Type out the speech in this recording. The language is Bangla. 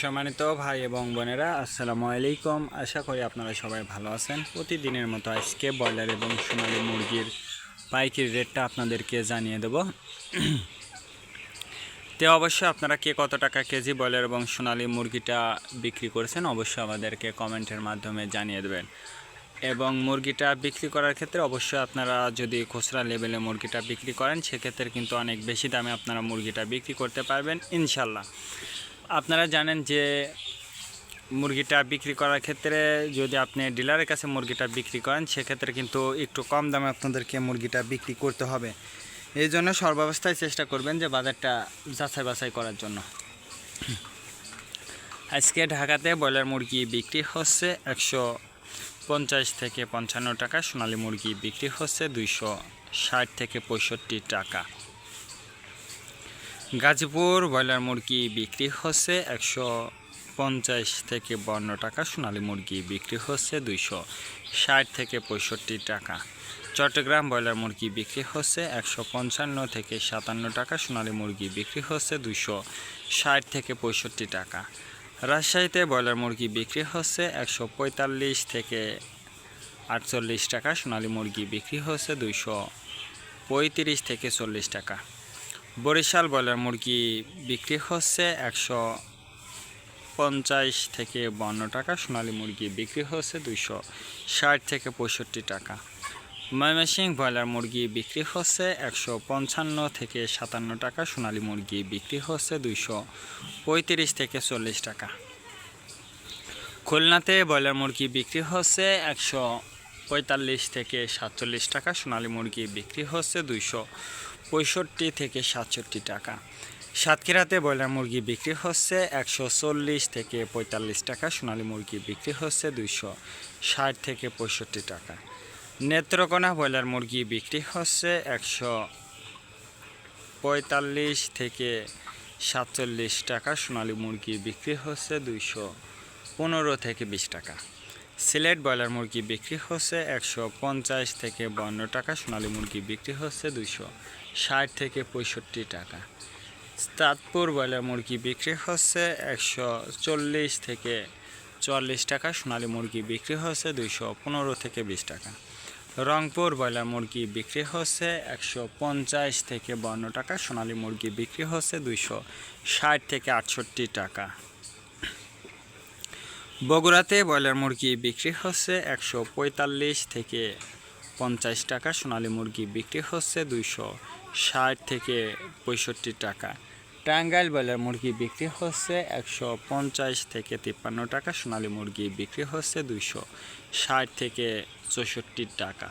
সম্মানিত ভাই এবং বোনেরা, আসসালামু আলাইকুম। আশা করি আপনারা সবাই ভালো আছেন। প্রতিদিনের মতো আজকে ব্রয়লার এবং সোনালি মুরগির পাইকির রেটটা আপনাদেরকে জানিয়ে দেব। তে অবশ্যই আপনারা কে কত টাকা কেজি ব্রয়লার এবং সোনালি মুরগিটা বিক্রি করেছেন অবশ্যই আমাদেরকে কমেন্টের মাধ্যমে জানিয়ে দেবেন। এবং মুরগিটা বিক্রি করার ক্ষেত্রে অবশ্যই আপনারা যদি খুচরা লেভেলে মুরগিটা বিক্রি করেন, সেক্ষেত্রে কিন্তু অনেক বেশি দামে আপনারা মুরগিটা বিক্রি করতে পারবেন ইনশাল্লাহ আপনারা জানেন যে মুরগিটা বিক্রি করার ক্ষেত্রে যদি আপনি ডিলারের কাছে মুরগিটা বিক্রি করেন, সেক্ষেত্রে কিন্তু একটু কম দামে আপনাদেরকে মুরগিটা বিক্রি করতে হবে। এই জন্য সর্বাবস্থায় চেষ্টা করবেন যে বাজারটা যাচাই বাছাই করার জন্য। আজকে ঢাকাতে ব্রয়লার মুরগি বিক্রি হচ্ছে একশো পঞ্চাশ থেকে পঞ্চান্ন টাকা, সোনালী মুরগি বিক্রি হচ্ছে দুইশো ষাট থেকে পঁয়ষট্টি টাকা। গাজীপুর ব্রয়লার মুরগি বিক্রি হচ্ছে একশো পঞ্চাশ থেকে বান্ন টাকা, সোনালী মুরগি বিক্রি হচ্ছে দুইশো ষাট থেকে পঁয়ষট্টি টাকা। চট্টগ্রাম ব্রয়লার মুরগি বিক্রি হচ্ছে একশো পঞ্চান্ন থেকে সাতান্ন টাকা, সোনালী মুরগি বিক্রি হচ্ছে দুইশো ষাট থেকে পঁয়ষট্টি টাকা। রাজশাহীতে ব্রয়লার মুরগি বিক্রি হচ্ছে একশো পঁয়তাল্লিশ থেকে আটচল্লিশ টাকা, সোনালী মুরগি বিক্রি হচ্ছে দুইশো পঁয়ত্রিশ থেকে চল্লিশ টাকা। বরিশাল ব্রয়লার মুরগি বিক্রি হচ্ছে একশো পঞ্চাশ থেকে বান্ন টাকা। সোনালী মুরগি বিক্রি হচ্ছে দুইশো ষাট থেকে পঁয়ষট্টি টাকা। ময়মনসিংহ ব্রয়লার মুরগি বিক্রি হচ্ছে একশো পঞ্চান্ন থেকে সাতান্ন টাকা। সোনালী মুরগি বিক্রি হচ্ছে দুইশো পঁয়ত্রিশ থেকে চল্লিশ টাকা। খুলনাতে ব্রয়লার মুরগি বিক্রি হচ্ছে একশো পঁয়তাল্লিশ থেকে সাতচল্লিশ টাকা, সোনালী মুরগি বিক্রি হচ্ছে দুইশো পঁয়ষট্টি থেকে সাতষট্টি টাকা। সাতক্ষীরাতে ব্রয়লার মুরগি বিক্রি হচ্ছে একশো চল্লিশ থেকে পঁয়তাল্লিশ টাকা, সোনালী মুরগি বিক্রি হচ্ছে দুইশো ষাট থেকে পঁয়ষট্টি টাকা। নেত্রকোনা ব্রয়লার মুরগি বিক্রি হচ্ছে একশো পঁয়তাল্লিশ থেকে সাতচল্লিশ টাকা, সোনালী মুরগি বিক্রি হচ্ছে দুইশো পনেরো থেকে বিশ টাকা। সিলেট ব্রয়লার মুরগি বিক্রি হচ্ছে একশো পঞ্চাশ থেকে বান্ন টাকা, সোনালী মুরগি বিক্রি হচ্ছে দুশো ষাট থেকে পঁয়ষট্টি টাকা। চাঁদপুর ব্রয়লার মুরগি বিক্রি হচ্ছে একশো চল্লিশ থেকে চুয়াল্লিশ টাকা, সোনালী মুরগি বিক্রি হচ্ছে দুইশো পনেরো থেকে বিশ টাকা। রংপুর ব্রয়লার মুরগি বিক্রি হচ্ছে একশো পঞ্চাশ থেকে বান্ন টাকা, সোনালী মুরগি বিক্রি হচ্ছে দুইশো ষাট থেকে আটষট্টি টাকা। বগুড়াতে ব্রয়লার মুরগি বিক্রি হচ্ছে একশো পঁয়তাল্লিশ থেকে পঞ্চাশ টাকা, সোনালী মুরগি বিক্রি হচ্ছে দুইশো ষাট থেকে পঁয়ষট্টি টাকা। টাঙ্গাইল ব্রয়লার মুরগি বিক্রি হচ্ছে একশো পঞ্চাশ থেকে তিপ্পান্ন টাকা, সোনালী মুরগি বিক্রি হচ্ছে দুইশো ষাট থেকে চৌষট্টি টাকা।